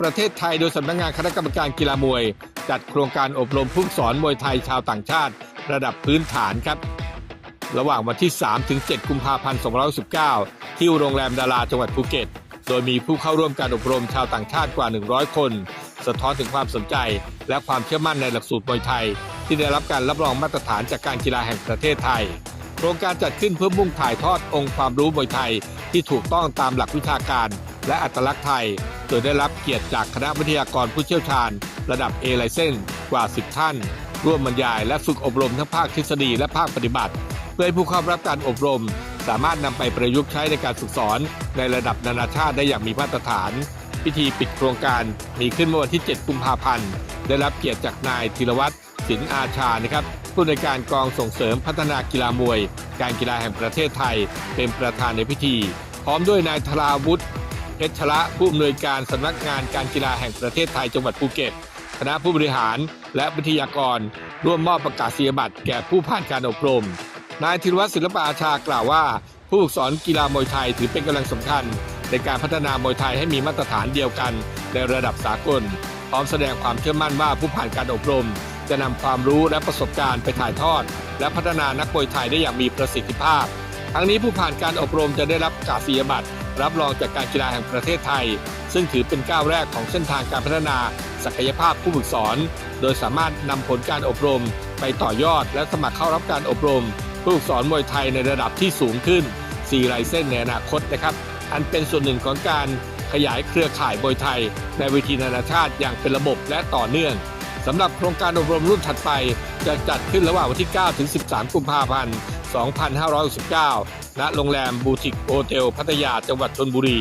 ประเทศไทยโดยสำนักงานคณะกรรมการกีฬามวย จัดโครงการอบรมผู้สอนมวยไทยชาวต่างชาติ ระดับพื้นฐานครับ ระหว่างวันที่ 3 ถึง 7 กุมภาพันธ์2519 ที่โรงแรมดาราจังหวัดภูเก็ต โดยมีผู้เข้าร่วมการอบรมชาวต่างชาติกว่า 100 คน สะท้อนถึงความสนใจ และความเชื่อมั่นในหลักสูตรมวยไทย ที่ได้รับการรับรองมาตรฐานจากการกีฬาแห่งประเทศไทยโครงการจัดขึ้นเพื่อมุ่งถ่ายทอดองค์ความรู้มวยไทย ที่ถูกต้องตามหลักวิชาการ และอัตลักษณ์ไทย โดยได้รับเกียรติจากคณะวิทยากรผู้เชี่ยวชาญ ระดับ A ไลเซนกว่า 10 ท่าน ร่วมบรรยายและฝึกอบรมทั้งภาคทฤษฎีและภาคปฏิบัติ เพื่อให้ผู้เข้ารับการอบรม สามารถนำไปประยุกต์ใช้ในการฝึกสอนในระดับนานาชาติได้อย่างมีมาตรฐาน พิธีปิดโครงการมีขึ้นเมื่อวันที่ 7 กุมภาพันธ์ ได้รับเกียรติจากนายธีรวัตรสินอาชานะครับผู้ในการกองส่งเสริมพัฒนากีฬามวย การกีฬาแห่งประเทศไทย เป็นประธานในพิธี พร้อมด้วยนายธราวุฒิ เพชรชละผู้อำนวยการสำนักงานการกีฬาแห่งประเทศไทยจังหวัดภูเก็ต คณะผู้บริหารและวิทยากร ร่วมมอบประกาศนียบัตรแก่ผู้ผ่านการอบรม นายธีรวัตรศิลปอาชากล่าวว่า ผู้ฝึกสอนกีฬามวยไทยถือเป็นกำลังสำคัญ ในการพัฒนามวยไทยให้มีมาตรฐานเดียวกัน ในระดับสากล พร้อมแสดงความเชื่อมั่นว่าผู้ผ่านการอบรม จะนำความรู้และประสบการณ์ไปถ่ายทอด และพัฒนานักมวยไทยได้อย่างมีประสิทธิภาพ ทั้งนี้ผู้ผ่านการอบรมจะได้รับกาศียบัตรรับรองจากการกีฬาแห่งประเทศไทย ซึ่งถือเป็นก้าวแรกของเส้นทางการพัฒนาศักยภาพผู้ฝึกสอน โดยสามารถนำผลการอบรม ไปต่อยอดและสมัครเข้ารับการอบรม ผู้ฝึกสอนมวยไทยในระดับที่สูงขึ้น4ไลเส้นในอนาคตนะครับ อันเป็นส่วนหนึ่งของการขยายเครือข่ายมวยไทย ในเวทีนานาชาติอย่างเป็นระบบและต่อเนื่องสำหรับโครงการอบรมรุ่นถัดไป จะจัดขึ้นระหว่างวันที่ 9 ถึง 13 กุมภาพันธ์ 2569ณโรงแรมบูติกโฮเทลพัทยาจังหวัดชนบุรี